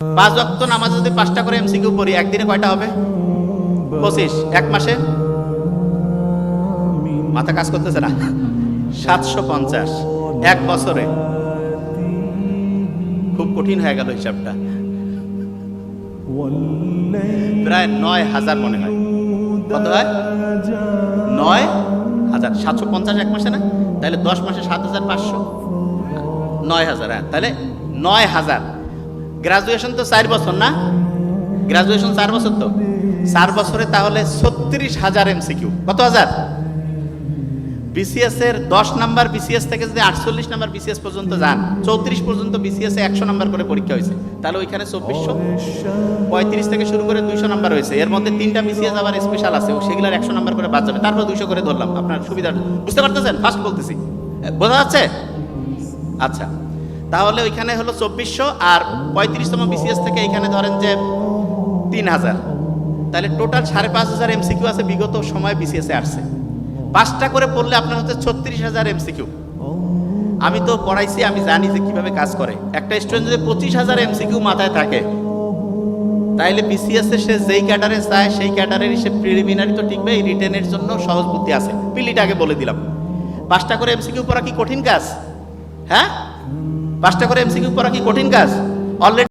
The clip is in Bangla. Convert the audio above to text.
পাঁচ ওয়াক্ত নামাজ যদি পাঁচটা করে এমসিকিউ পড়ি, একদিনে কয়টা হবে? পঁচিশ। এক মাসে? মাথা কাজ করতেছে না। সাতশো পঞ্চাশ। এক বছরে। খুব কঠিন হয়ে গেল হিসাবটা। প্রায় নয় হাজার মনে হয়। কত হয়? নয় হাজার। সাতশো পঞ্চাশ এক মাসে না? তাহলে দশ মাসে সাত হাজার পাঁচশো। নয় হাজার হ্যাঁ। তাহলে নয় হাজার। গ্রাজুয়েশন তো চার বছর না? গ্রাজুয়েশন চার বছর তো। চার বছরে তাহলে ছত্রিশ হাজার এমসিকিউ কত হাজার? বিসিএস এর দশ নাম্বার বিসিএস থেকে যদি আটচল্লিশ নাম্বার বিসিএস পর্যন্ত যান, চৌত্রিশ পর্যন্ত বিসিএস এ একশো নাম্বার করে পরীক্ষা হয়েছে। তাহলে ওইখানে চব্বিশশো, পঁয়ত্রিশ থেকে শুরু করে দুইশো নাম্বার হয়েছে। এর মধ্যে তিনটা বিসিএস আবার স্পেশাল আছে সেগুলোর একশো নাম্বার করে বাদ যাবে। তারপর দুইশো করে ধরলাম। আপনার সুবিধা বুঝতে পারতেছেন? ফার্স্ট বলতেছি। বোঝা যাচ্ছে? আচ্ছা। তাহলে ওইখানে হলো চব্বিশশো আর পঁয়ত্রিশতম বিসিএস থেকে এখানে ধরেন যে তিন হাজার। তাহলে টোটাল সাড়ে পাঁচ হাজার এমসিকিউ আছে, বিগত সময় বিসিএসে আসছে। পাঁচটা করে পড়লে আপনার হচ্ছে ছত্রিশ হাজার এমসিকিউ। আমি তো পড়াইছি, আমি জানি যে কীভাবে কাজ করে। একটা স্টুডেন্ট যদি পঁচিশ হাজার এমসিকিউ মাথায় থাকে, তাইলে বিসিএস সে যেই ক্যাটারে চায়, সেই ক্যাডারের সে প্রিলিমিনারি তো টিকবে, এই রিটেনের জন্য সহজ বুদ্ধি আছে। পিলিটাকে বলে দিলাম। পাঁচটা করে এমসিকিউ পড়া কি কঠিন কাজ? হ্যাঁ? পাঁচটা করে এমসিকিউ করা কি কঠিন কাজ? অলরেডি